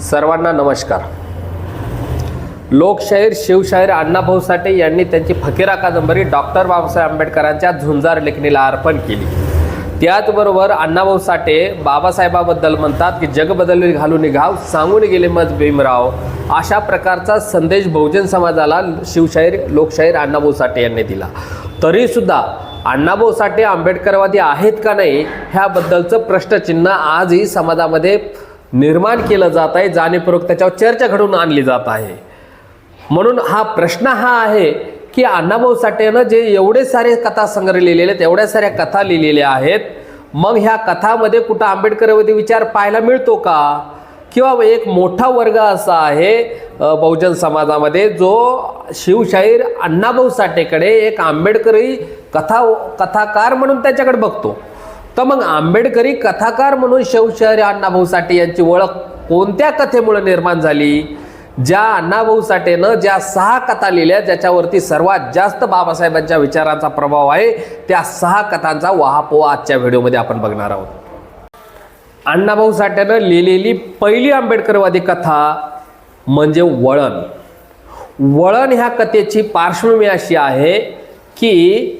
सर्वांना नमस्कार. लोकशाहीर शिवशाहीर अण्णाभाऊ साठे यांनी त्यांची फकीरा कादंबरी डॉक्टर बाबासाहेब आंबेडकरांच्या झुंजार लेखणीला अर्पण केली. त्याचबरोबर अण्णाभाऊ साठे बाबासाहेबाबद्दल म्हणतात की जग बदलले घालून घाव सांगून गेले मत भीमराव. अशा प्रकारचा संदेश बहुजन समाजाला शिवशाहीर लोकशाहीर अण्णाभाऊ साठे यांनी दिला. तरीसुद्धा अण्णाभाऊ साठे आंबेडकरवादी आहेत का नाही ह्याबद्दलचं प्रश्नचिन्ह आजही समाजामध्ये निर्माण केलं जात आहे जाणीवपूर्वक त्याच्यावर चर्चा घडवून आणली जात आहे. म्हणून हा प्रश्न हा आहे की अण्णाभाऊ साठेनं जे एवढे सारे कथा संग्रह लिहिलेले आहेत एवढ्या साऱ्या कथा लिहिलेल्या आहेत मग ह्या कथामध्ये कुठं आंबेडकरवादी विचार पाहायला मिळतो का? किंवा एक मोठा वर्ग असा आहे बहुजन समाजामध्ये जो शिवशाहीर अण्णाभाऊ साठेकडे एक आंबेडकरी कथा कथाकार म्हणून त्याच्याकडे बघतो. तर मग आंबेडकरी कथाकार म्हणून शिवशाहीर अण्णाभाऊ साठे यांची ओळख कोणत्या कथेमुळे निर्माण झाली? ज्या अण्णाभाऊ साठेनं ज्या सहा कथा लिहिल्या ज्याच्यावरती सर्वात जास्त बाबासाहेबांच्या विचारांचा प्रभाव आहे त्या सहा कथांचा वाहापोहा आजच्या व्हिडिओमध्ये आपण बघणार आहोत. अण्णाभाऊ साठ्यानं लिहिलेली पहिली आंबेडकरवादी कथा म्हणजे वळण. वळण ह्या कथेची पार्श्वभूमी अशी आहे की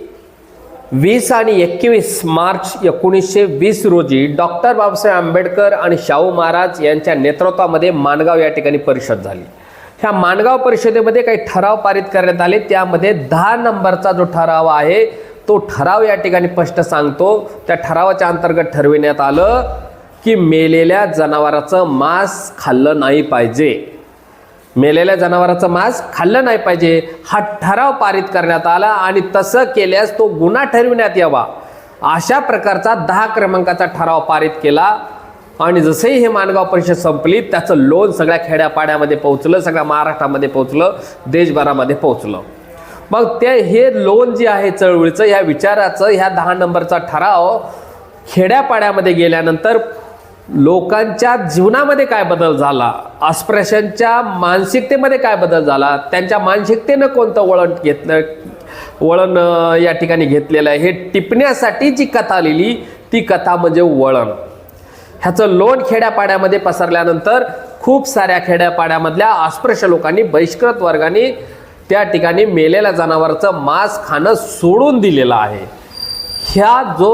वीस आणि एकवीस मार्च एकोणीसशे वीस रोजी डॉक्टर बाबासाहेब आंबेडकर आणि शाहू महाराज यांच्या नेतृत्वामध्ये माणगाव या ठिकाणी परिषद झाली. ह्या माणगाव परिषदेमध्ये काही ठराव पारित करण्यात आले. त्यामध्ये दहा नंबरचा जो ठराव आहे तो ठराव या ठिकाणी स्पष्ट सांगतो. त्या ठरावाच्या अंतर्गत ठरविण्यात आलं की मेलेल्या जनावराचं मांस खाल्लं नाही पाहिजे. मेलेल्या जनावराचं मांस खाल्लं नाही पाहिजे. हा ठराव पारित करण्यात आला आणि तसं केल्यास तो गुन्हा ठरविण्यात यावा. अशा प्रकारचा दहा क्रमांकाचा ठराव पारित केला. आणि जसंही हे माणगाव परिषद संपली त्याचं लोन सगळ्या खेड्यापाड्यामध्ये पोहोचलं सगळ्या महाराष्ट्रामध्ये पोहोचलं देशभरामध्ये पोहोचलं. मग ते हे लोन जे आहे चळवळीचं ह्या विचाराचं ह्या दहा नंबरचा ठराव खेड्यापाड्यामध्ये गेल्यानंतर लोकांच्या जीवनामध्ये काय बदल झाला? अस्पृश्यांच्या मानसिकतेमध्ये काय बदल झाला? त्यांच्या मानसिकतेनं कोणतं वळण घेतलं? वळण या ठिकाणी घेतलेलं आहे. हे टिपण्यासाठी जी कथा लिहिली ती कथा म्हणजे वळण. ह्याचं लोण खेड्यापाड्यामध्ये पसरल्यानंतर खूप साऱ्या खेड्यापाड्यामधल्या अस्पृश्य लोकांनी बहिष्कृत वर्गाने त्या ठिकाणी मेलेल्या जनावरचं मांस खाणं सोडून दिलेलं आहे. ह्या जो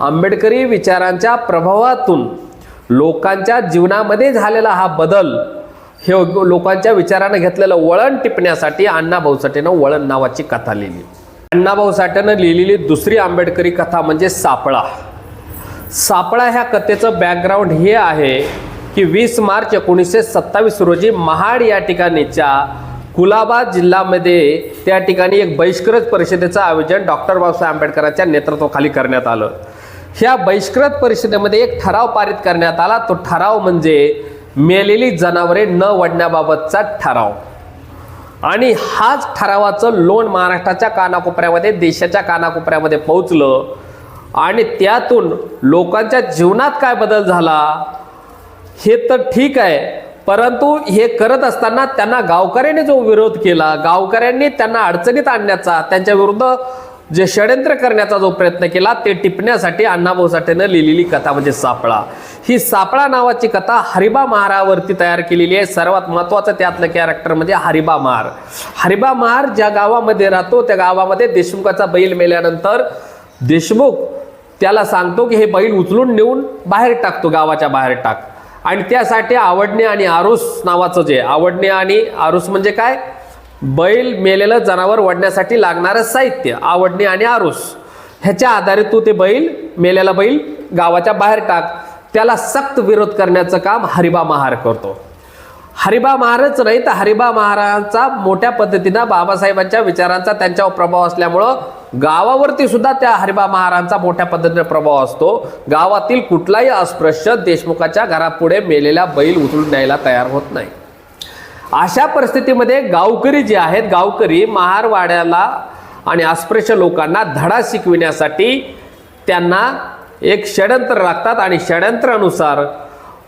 आंबेडकरी विचारांच्या प्रभावातून लोकांच्या जीवनामध्ये झालेला हा बदल हे लोकांच्या विचारानं घेतलेलं वळण टिपण्यासाठी अण्णाभाऊ साठेनं वळण नावाची कथा लिहिली. अण्णाभाऊ साठेनं लिहिलेली दुसरी आंबेडकरी कथा म्हणजे सापळा. सापळा ह्या कथेचं बॅकग्राऊंड हे आहे की वीस मार्च एकोणीसशे सत्तावीस रोजी महाड या ठिकाणीच्या कुलाबा जिल्ह्यामध्ये त्या ठिकाणी एक बहिष्कृत परिषदेचं आयोजन डॉक्टर बाबासाहेब आंबेडकरांच्या नेतृत्वाखाली करण्यात आलं. ह्या बहिष्कृत परिषदेमध्ये एक ठराव पारित करण्यात आला. तो ठराव म्हणजे मेलेली जनावरे न वडण्याबाबतचा ठराव. आणि हाच ठरावाचं लोन महाराष्ट्राच्या कानाकोपऱ्यामध्ये देशाच्या कानाकोपऱ्यामध्ये पोहोचलं. आणि त्यातून लोकांच्या जीवनात काय बदल झाला? हे तर ठीक आहे. परंतु हे करत असताना त्यांना गावकऱ्यांनी जो विरोध केला गावकऱ्यांनी त्यांना अडचणीत आणण्याचा त्यांच्या विरुद्ध जे षड्यंत्र करण्याचा जो प्रयत्न केला ते टिपण्यासाठी अण्णाभाऊ साठेनं लिहिलेली कथा म्हणजे सापळा. ही सापळा नावाची कथा हरिबा महारावरती तयार केलेली आहे. सर्वात महत्त्वाचं त्यातलं कॅरेक्टर म्हणजे हरिबा महार. हरिबा महार ज्या गावामध्ये राहतो त्या गावामध्ये देशमुखाचा बैल मेल्यानंतर देशमुख त्याला सांगतो की हे बैल उचलून नेऊन बाहेर टाकतो गावाच्या बाहेर टाक. आणि त्यासाठी आवडणे आणि आरुस नावाचं जे आवडणे आणि आरुस म्हणजे काय? बैल मेलेलं जनावर वडण्यासाठी लागणारं साहित्य आवडणे आणि आरोस. ह्याच्या आधारे तू ते बैल मेलेला बैल गावाच्या बाहेर टाक. त्याला सक्त विरोध करण्याचं काम हरिबा महार करतो. हरिबा महारच नाही तर हरिबा महाराजांचा मोठ्या पद्धतीनं बाबासाहेबांच्या विचारांचा त्यांच्यावर प्रभाव असल्यामुळं गावावरती सुद्धा त्या हरिबा महाराजांचा मोठ्या पद्धतीने प्रभाव असतो. गावातील कुठलाही अस्पृश्य देशमुखाच्या घरापुढे मेलेला बैल उचलून द्यायला तयार होत नाही. अशा परिस्थितीमध्ये गावकरी जे आहेत गावकरी महारवाड्याला आणि अस्पृश्य लोकांना धडा शिकविण्यासाठी त्यांना एक षडयंत्र लागतात आणि षडयंत्रानुसार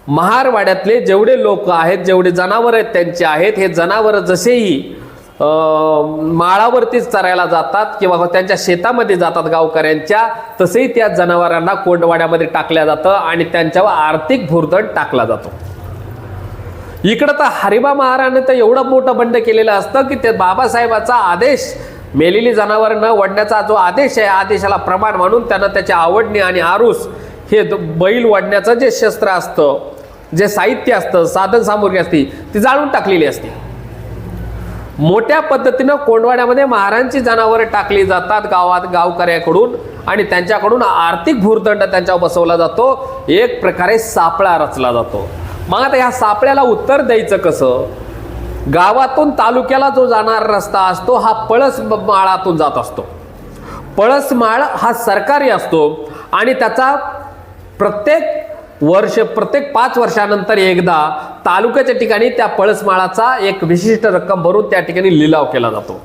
महारवाड्यातले जेवढे लोक आहेत जेवढे जनावर आहेत त्यांचे आहेत हे जनावरं जसेही माळावरतीच चरायला जातात किंवा त्यांच्या शेतामध्ये जातात गावकऱ्यांच्या तसेही त्या जनावरांना कोंडवाड्यामध्ये टाकल्या जातं आणि त्यांच्यावर आर्थिक भुर्दंड टाकला जातो. इकडं तर हरिबा महाराने तर एवढं मोठं बंड केलेलं असतं की ते बाबासाहेबाचा आदेश मेलेली जनावर न वडण्याचा जो आदेश आहे आदेशाला प्रमाण म्हणून त्यांना त्याच्या आवडणे आणि आरूस हे बैल वडण्याचं जे शस्त्र असतं जे साहित्य असतं साधन सामुग्री असती ती जाळून टाकलेली असते. मोठ्या पद्धतीनं कोंडवाड्यामध्ये महारांची जनावरं टाकली जातात गावात गावकऱ्याकडून आणि त्यांच्याकडून आर्थिक भूर्दंड त्यांच्यावर बसवला जातो. एक प्रकारे सापळा रचला जातो. मग आता ह्या सापळ्याला उत्तर द्यायचं कसं? गावातून तालुक्याला जो जाणारा रस्ता असतो हा पळस माळातून जात असतो. पळस माळ हा सरकारी असतो आणि त्याचा प्रत्येक वर्ष प्रत्येक पाच वर्षानंतर एकदा तालुक्याच्या ठिकाणी त्या पळसमाळाचा एक विशिष्ट रक्कम भरून त्या ठिकाणी लिलाव केला जातो.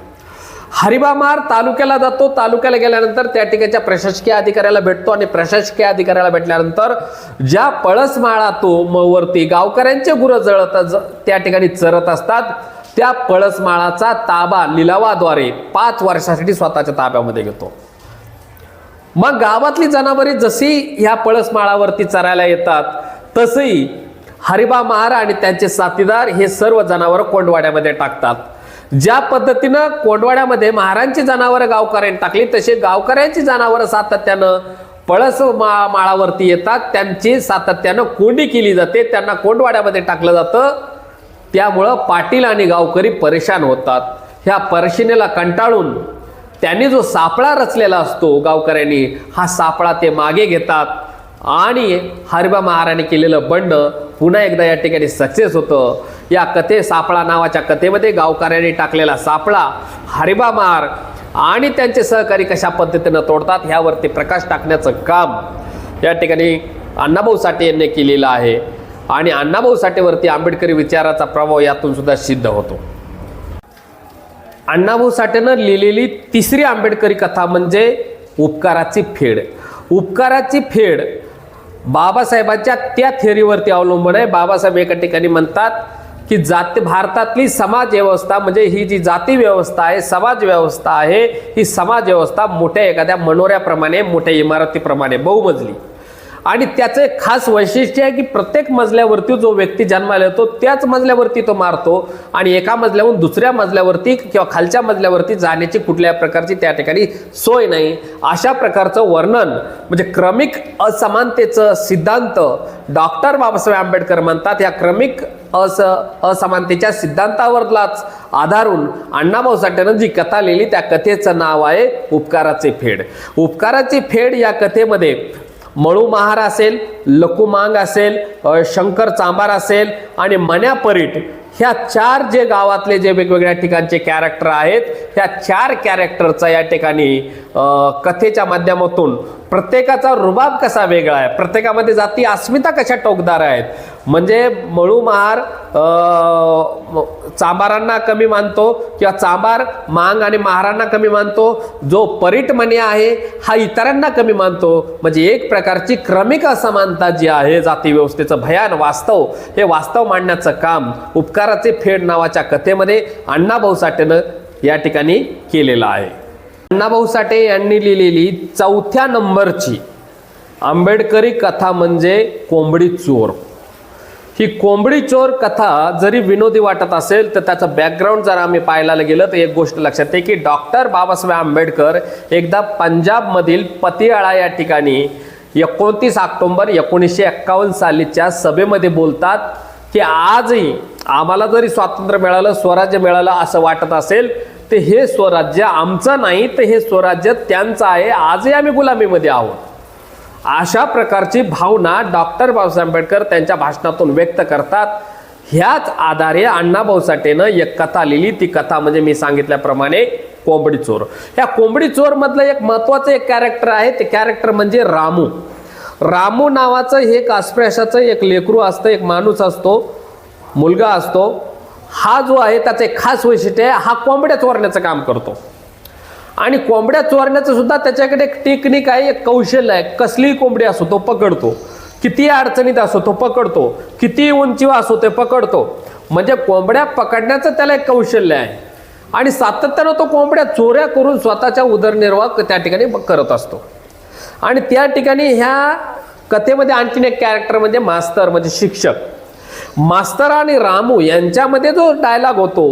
हरिबामार तालुक्याला जातो. तालुक्याला गेल्यानंतर त्या ठिकाणच्या प्रशासकीय अधिकाऱ्याला भेटतो आणि प्रशासकीय अधिकाऱ्याला भेटल्यानंतर ज्या पळसमाळा तो मवरती गावकऱ्यांचे गुरं जळत ज- त्या ठिकाणी चरत असतात. त्या पळसमाळाचा ताबा लिलावाद्वारे पाच वर्षासाठी स्वतःच्या ताब्यामध्ये घेतो. मग गावातली जनावरे जशी ह्या पळसमाळावरती चरायला येतात तसंही हरिबा महार आणि त्यांचे साथीदार हे सर्व जनावरं कोंडवाड्यामध्ये टाकतात. ज्या पद्धतीनं कोंडवाड्यामध्ये महारांची जनावरं गावकऱ्यांनी टाकली तसे गावकऱ्यांची जनावरं सातत्यानं पळस मा माळावरती येतात. त्यांची सातत्यानं कोंडी केली जाते. त्यांना कोंडवाड्यामध्ये टाकलं जातं. त्यामुळं पाटील आणि गावकरी परेशान होतात. ह्या परशिनेला कंटाळून त्यांनी जो सापळा रचलेला असतो गावकऱ्यांनी हा सापळा ते मागे घेतात आणि हरिबा महाराणी केलेलं बंड पुन्हा एकदा या ठिकाणी सक्सेस होतं. या कथे सापळा नावाच्या कथेमध्ये गावकऱ्यांनी टाकलेला सापळा हरिबा मार आणि त्यांचे सहकारी कशा पद्धतीनं तोडतात ह्यावरती प्रकाश टाकण्याचं काम या ठिकाणी अण्णाभाऊ साठे यांनी केलेलं आहे. आणि अण्णाभाऊ साठेवरती आंबेडकरी विचाराचा प्रभाव यातून सुद्धा सिद्ध होतो. अण्णाभाऊ साठेनं लिहिलेली तिसरी आंबेडकरी कथा म्हणजे उपकाराची फेड. उपकाराची फेड बाबासाहेबांच्या त्या थेअरीवरती अवलंबून आहे. बाबासाहेब एका ठिकाणी म्हणतात की जात भारतातली समाज व्यवस्था म्हणजे ही जी जाती व्यवस्था आहे समाज व्यवस्था आहे ही समाज व्यवस्था मोठ्या एखाद्या मनोऱ्याप्रमाणे मोठ्या इमारतीप्रमाणे बहुमजली. आणि त्याचं एक खास वैशिष्ट्य आहे की प्रत्येक मजल्यावरती जो व्यक्ती जन्माला येतो त्याच मजल्यावरती तो मारतो आणि एका मजल्याहून दुसऱ्या मजल्यावरती किंवा खालच्या मजल्यावरती जाण्याची कुठल्या प्रकारची त्या ठिकाणी सोय नाही. अशा प्रकारचं वर्णन म्हणजे क्रमिक असमानतेचं सिद्धांत डॉक्टर बाबासाहेब आंबेडकर म्हणतात या क्रमिक अस असमानतेच्या सिद्धांतावरलाच आधारून अण्णाभाऊ साठेनं जी कथा लिहिली. त्या कथेचं नाव आहे उपकाराचे फेड. उपकाराची फेड या कथेमध्ये मळू महार असेल लकुमांग असेल शंकर चांबार असेल आणि मन्या परीट ह्या चार जे गावातले जे वेगवेगळ्या ठिकाणचे कॅरेक्टर आहेत ह्या चार कॅरेक्टरचा या ठिकाणी कथेच्या माध्यमातून प्रत्येकाचा रुबाब कसा वेगळा आहे? प्रत्येकामध्ये जाती अस्मिता कशा टोकदार आहेत? म्हणजे मळू महार चांबारांना कमी मानतो किंवा चांबार मांग आणि महारांना कमी मानतो. जो परीट मनी आहे हा इतरांना कमी मानतो. म्हणजे एक प्रकारची क्रमिक असमानता जी आहे जाती व्यवस्थेचं भयान वास्तव हे वास्तव मांडण्याचं काम उपकाराचे फेड नावाच्या कथेमध्ये अण्णाभाऊ साठेनं या ठिकाणी केलेलं आहे. अण्णाभाऊ साठे यांनी लिहिलेली चौथ्या नंबरची आंबेडकरी कथा म्हणजे कोंबडी चोर. ही कोंबडी चोर कथा जरी विनोदी वाटत असेल तर त्याचं बॅकग्राऊंड जर आम्ही पाहायला गेलं तर एक गोष्ट लक्षात येते की डॉक्टर बाबासाहेब आंबेडकर एकदा पंजाबमधील पतियाळा या ठिकाणी एकोणतीस ऑक्टोंबर एकोणीसशे एक्कावन्न सालीच्या सभेमध्ये बोलतात की आजही आम्हाला जरी स्वातंत्र्य मिळालं स्वराज्य मिळालं असं वाटत असेल तर हे स्वराज्य आमचं नाही तर हे स्वराज्य त्यांचं आहे. आजही आम्ही गुलामीमध्ये आहोत. अशा प्रकारची भावना डॉक्टर बाबासाहेब आंबेडकर त्यांच्या भाषणातून व्यक्त करतात. ह्याच आधारे अण्णाभाऊ साठेनं एक कथा लिहिली. ती कथा म्हणजे मी सांगितल्याप्रमाणे कोंबडी चोर. ह्या कोंबडी चोर मधलं एक महत्वाचं एक कॅरेक्टर आहे. ते कॅरेक्टर म्हणजे रामू. रामू नावाचं हे एक अस्पृश्याचं एक लेकरू असतं एक माणूस असतो मुलगा असतो. हा जो आहे त्याचं एक खास वैशिष्ट्य आहे हा कोंबड्या चोरण्याचं काम करतो. आणि कोंबड्या चोरण्याचं सुद्धा त्याच्याकडे एक टेक्निक आहे एक कौशल्य आहे. कसलीही कोंबडी असो तो पकडतो. किती अडचणीत असो तो पकडतो. किती उंचीवर असो ते पकडतो. म्हणजे कोंबड्या पकडण्याचं त्याला एक कौशल्य आहे. आणि सातत्यानं तो कोंबड्या चोऱ्या करून स्वतःच्या उदरनिर्वाह त्या ठिकाणी करत असतो. आणि त्या ठिकाणी ह्या कथेमध्ये आणखीन एक कॅरेक्टर म्हणजे मास्तर म्हणजे शिक्षक. मास्तर आणि रामू यांच्यामध्ये जो डायलॉग होतो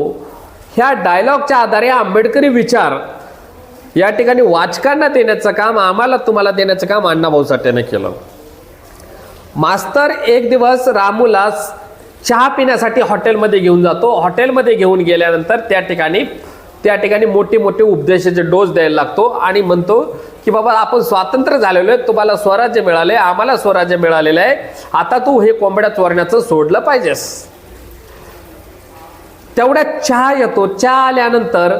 ह्या डायलॉगच्या आधारे आंबेडकरी विचार या ठिकाणी वाचकांना देण्याचं काम आम्हाला तुम्हाला देण्याचं काम अण्णाभाऊ साठेने केलं. मास्तर एक दिवस रामूला चहा पिण्यासाठी हॉटेलमध्ये घेऊन जातो. हॉटेलमध्ये घेऊन गेल्यानंतर त्या ठिकाणी त्या ठिकाणी मोठे मोठे उपदेशाचे डोस द्यायला लागतो आणि म्हणतो की बाबा आपण स्वातंत्र्य झालेलो आहे तुम्हाला स्वराज्य मिळाले आम्हाला स्वराज्य मिळालेलं आहे. आता तू हे कोंबड्या चोरण्याचं सोडलं पाहिजेस. तेवढ्यात चहा येतो. चहा आल्यानंतर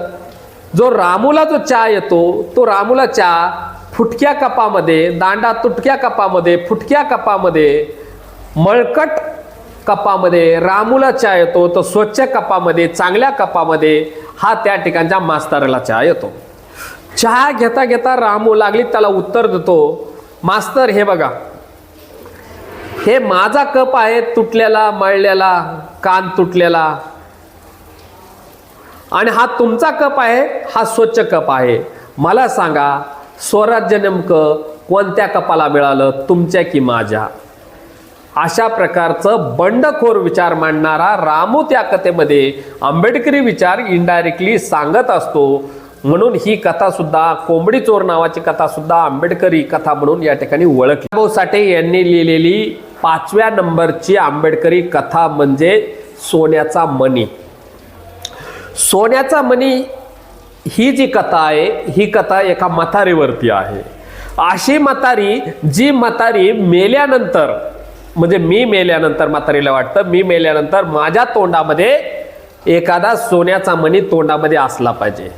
जो रामूला जो चहा येतो तो रामूला चहा फुटक्या कपामध्ये दांडा तुटक्या कपामध्ये फुटक्या कपामध्ये मळकट कपामध्ये रामूला चहा येतो तो स्वच्छ कपामध्ये चांगल्या कपामध्ये हा त्या ठिकाणच्या मास्तराला चहा येतो. चहा घेता घेता रामू लागली त्याला उत्तर देतो मास्तर हे बघा. हे माझा कप आहे तुटलेला मळलेला कान तुटलेला. आणि हा तुमचा कप आहे हा स्वच्छ कप आहे. मला सांगा स्वराज्य नेमकं कोणत्या कपाला मिळालं तुमच्या की माझ्या? अशा प्रकारचं बंडखोर विचार मांडणारा रामू त्या कथेमध्ये आंबेडकरी विचार इनडायरेक्टली सांगत असतो. म्हणून ही कथा सुद्धा कोंबडी चोर नावाची कथा सुद्धा आंबेडकरी कथा म्हणून या ठिकाणी ओळखली. भाऊ साठे यांनी लिहिलेली पाचव्या नंबरची आंबेडकरी कथा म्हणजे सोन्याचा मणी सोन्याचा मणी ही जी कथा आहे ही कथा एका म्हातारीवरती आहे. अशी म्हातारी जी म्हातारी मेल्यानंतर म्हणजे मी मेल्यानंतर म्हातारीला वाटतं मी मेल्यानंतर माझ्या तोंडामध्ये एखादा सोन्याचा मणी तोंडामध्ये असला पाहिजे.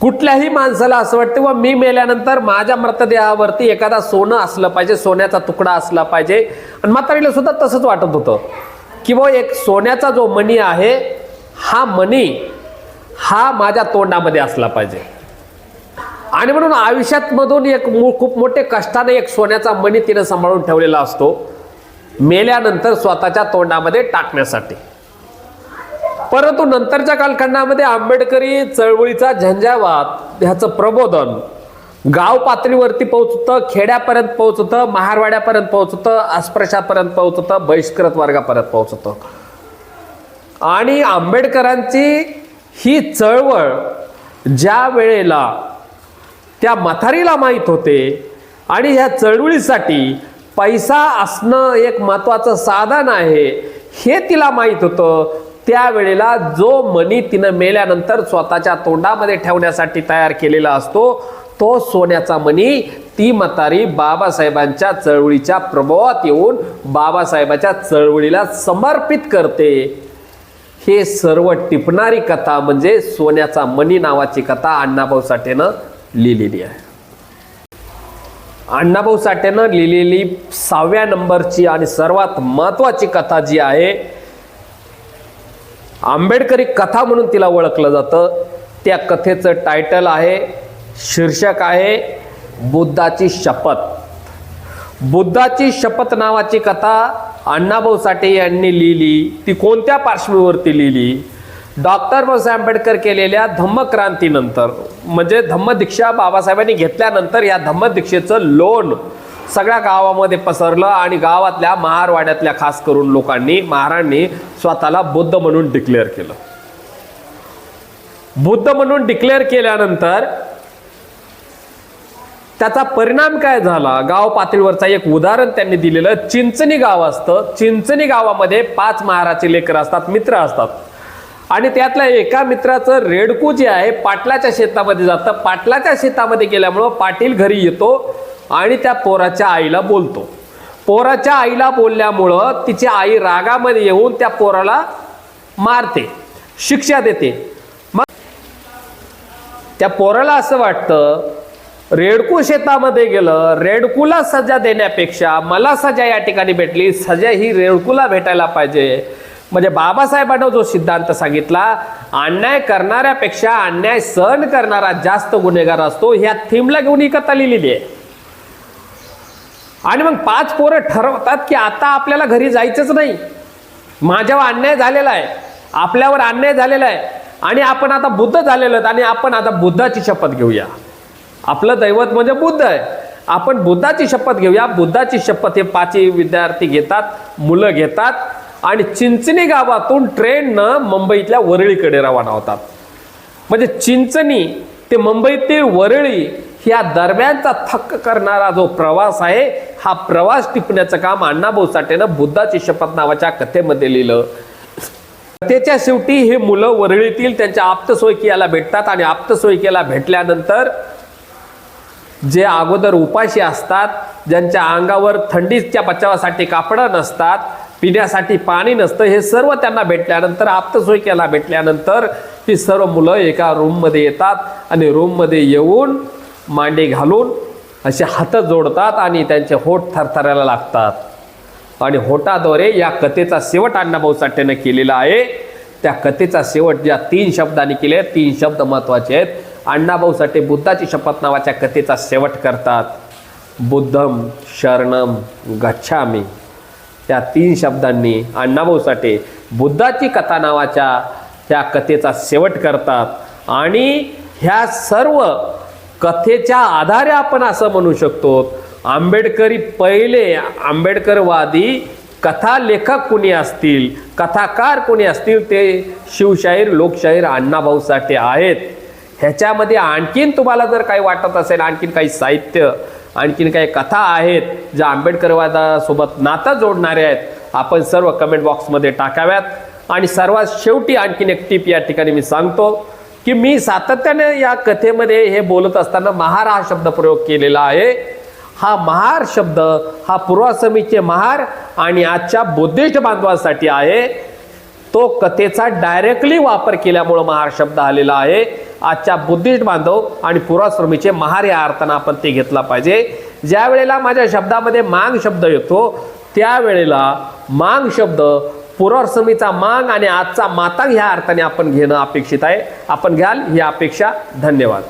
कुठल्याही माणसाला असं वाटतं व मी मेल्यानंतर माझ्या मृतदेहावरती एखादा सोनं असलं पाहिजे सोन्याचा तुकडा असला पाहिजे. आणि म्हातारीला सुद्धा तसंच वाटत होतं. की बुवा एक सोन्याचा जो मणी आहे हा मणी हा माझ्या तोंडामध्ये असला पाहिजे. आणि म्हणून आयुष्यात मधून एक खूप मोठे कष्टाने एक सोन्याचा मणी तिनं सांभाळून ठेवलेला असतो मेल्यानंतर स्वतःच्या तोंडामध्ये टाकण्यासाठी. परंतु नंतरच्या कालखंडामध्ये आंबेडकरी चळवळीचा झंझावात ह्याचं प्रबोधन. गाव पातळीवरती पोहोचतं खेड्यापर्यंत पोहोचतं महारवाड्यापर्यंत पोहोचतं अस्पृश्यापर्यंत पोहोचतं बहिष्कृत वर्गापर्यंत पोहोचतं. आणि आंबेडकरांची ही चळवळ ज्या वेळेला त्या मथारीला माहीत होते आणि ह्या चळवळीसाठी पैसा असणं एक महत्त्वाचं साधन आहे हे तिला माहीत होतं. त्यावेळेला जो मणी तिनं मेल्यानंतर स्वतःच्या तोंडामध्ये ठेवण्यासाठी तयार केलेला असतो तो सोन्याचा मणी ती म्हातारी बाबासाहेबांच्या चळवळीच्या प्रभावात येऊन बाबासाहेबाच्या चळवळीला समर्पित करते. हे सर्व टिपणारी कथा म्हणजे सोन्याचा मणी नावाची कथा अण्णाभाऊ साठेनं लिहिलेली आहे. अण्णाभाऊ साठेनं लिहिलेली सहाव्या नंबरची आणि सर्वात महत्वाची कथा जी आहे आंबेडकरी कथा म्हणून तिला ओळखलं जातं. त्या कथेचं टायटल आहे शीर्षक आहे बुद्धाची शपथ. बुद्धाची शपथ नावाची कथा अण्णाभाऊ साठे यांनी लिहिली. ती कोणत्या पार्श्वभूमीवरती लिहिली? डॉक्टर बाबासाहेब आंबेडकर केलेल्या धम्मक्रांतीनंतर म्हणजे धम्मदीक्षा बाबासाहेबांनी घेतल्यानंतर या धम्मदीक्षेचं लोन सगळ्या गावामध्ये पसरलं आणि गावातल्या महारवाड्यातल्या खास करून लोकांनी महारांनी स्वतःला बुद्ध म्हणून डिक्लेअर केलं. बुद्ध म्हणून डिक्लेअर केल्यानंतर त्याचा परिणाम काय झाला? गाव पातळीवरचा एक उदाहरण त्यांनी दिलेलं चिंचणी गाव असतं. चिंचणी गावामध्ये पाच महाराचे लेकर असतात मित्र असतात. आणि त्यातल्या एका मित्राचं रेडकू जे आहे पाटलाच्या शेतामध्ये जातं. पाटलाच्या शेतामध्ये गेल्यामुळं पाटील घरी येतो आणि त्या पोराच्या आईला बोलतो. पोराच्या आईला बोलल्यामुळं तिची आई रागामध्ये येऊन त्या पोराला मारते शिक्षा देते. मग त्या पोराला असं वाटतं रेडकू शेतामध्ये गेलं रेडकूला सजा देण्यापेक्षा मला सजा या ठिकाणी भेटली सजा ही रेडकूला भेटायला पाहिजे. म्हणजे बाबासाहेबांना जो सिद्धांत सांगितला अन्याय करणाऱ्यापेक्षा अन्याय सहन करणारा जास्त गुन्हेगार असतो ह्या थीमला घेऊन ही कथा लिहिलेली आहे. आणि मग पाच पोरं ठरवतात की आता आपल्याला घरी जायचंच नाही. माझ्यावर अन्याय झालेला आहे. आपल्यावर अन्याय झालेला आहे. आणि आपण आता बुद्ध झालेलो आणि आपण आता बुद्धाची शपथ घेऊया. आपलं दैवत म्हणजे बुद्ध आहे. आपण बुद्धाची शपथ घेऊया. बुद्धाची शपथ हे पाचही विद्यार्थी घेतात मुलं घेतात आणि चिंचणी गावातून ट्रेननं मुंबईतल्या वरळीकडे रवाना होतात. म्हणजे चिंचणी ते मुंबईतील वरळी ह्या दरम्यानचा थक्क करणारा जो प्रवास आहे हा प्रवास टिपण्याचं काम अण्णाभाऊ साठेनं बुद्धाची शपथ नावाच्या कथेमध्ये लिहिलं. कथेच्या शेवटी हे मुलं वरळीतील त्यांच्या आप्तसोयकियाला भेटतात आणि आप्तसोयकियाला भेटल्यानंतर जे अगोदर उपाशी असतात ज्यांच्या अंगावर थंडीच्या बचावासाठी कापडं नसतात पिण्यासाठी पाणी नसतं हे सर्व त्यांना भेटल्यानंतर आप्तसोयक्याला भेटल्यानंतर ही सर्व मुलं एका रूममध्ये येतात आणि रूममध्ये येऊन मांडे घालून असे हात जोडतात आणि त्यांचे होठ थरथरायला लागतात. आणि होटाद्वारे या कथेचा शेवट अण्णाभाऊ साठेनं केलेला आहे. त्या कथेचा शेवट ज्या तीन शब्दांनी केले तीन शब्द महत्त्वाचे आहेत. अण्णाभाऊ साठे बुद्धाची शपथ नावाच्या कथेचा शेवट करतात. बुद्धम शरणम गच्छामी. त्या तीन शब्दांनी अण्णाभाऊ साठे बुद्धाची कथा नावाच्या त्या कथेचा शेवट करतात. आणि ह्या सर्व कथेच्या आधारे आपण असं म्हणू शकतो आंबेडकरी पहिले आंबेडकरवादी कथा लेखक कुणी असतील कथाकार कुणी असतील ते शिवशाहीर लोकशाहीर अण्णाभाऊ साठे आहेत. ह्याच्यामध्ये आणखीन तुम्हाला जर काही वाटत असेल आणखीन काही साहित्य आणखीन काही कथा आहेत ज्या आंबेडकरवादासोबत नातं जोडणाऱ्या आहेत आपण सर्व कमेंट बॉक्समध्ये टाकाव्यात. आणि सर्वात शेवटी आणखीन एक टीप या ठिकाणी मी सांगतो की मी सातत्याने या कथेमध्ये हे बोलत असताना महार हा शब्द प्रयोग केलेला आहे. हा महार शब्द हा पूर्वासमीचे महार आणि आजच्या बुद्धिस्ट बांधवांसाठी आहे. तो कथेचा डायरेक्टली वापर केल्यामुळं महार शब्द आलेला आहे. आजच्या बुद्धिस्ट बांधव आणि पूर्वाश्रमीचे महार या अर्थानं आपण ते घेतला पाहिजे. ज्या वेळेला माझ्या शब्दामध्ये मांग शब्द येतो त्यावेळेला मांग शब्द पूर्वाश्रमीचा मांग आणि आजचा माता ह्या अर्थाने आपण घेणं अपेक्षित आहे. आपण घ्याल ही अपेक्षा. धन्यवाद.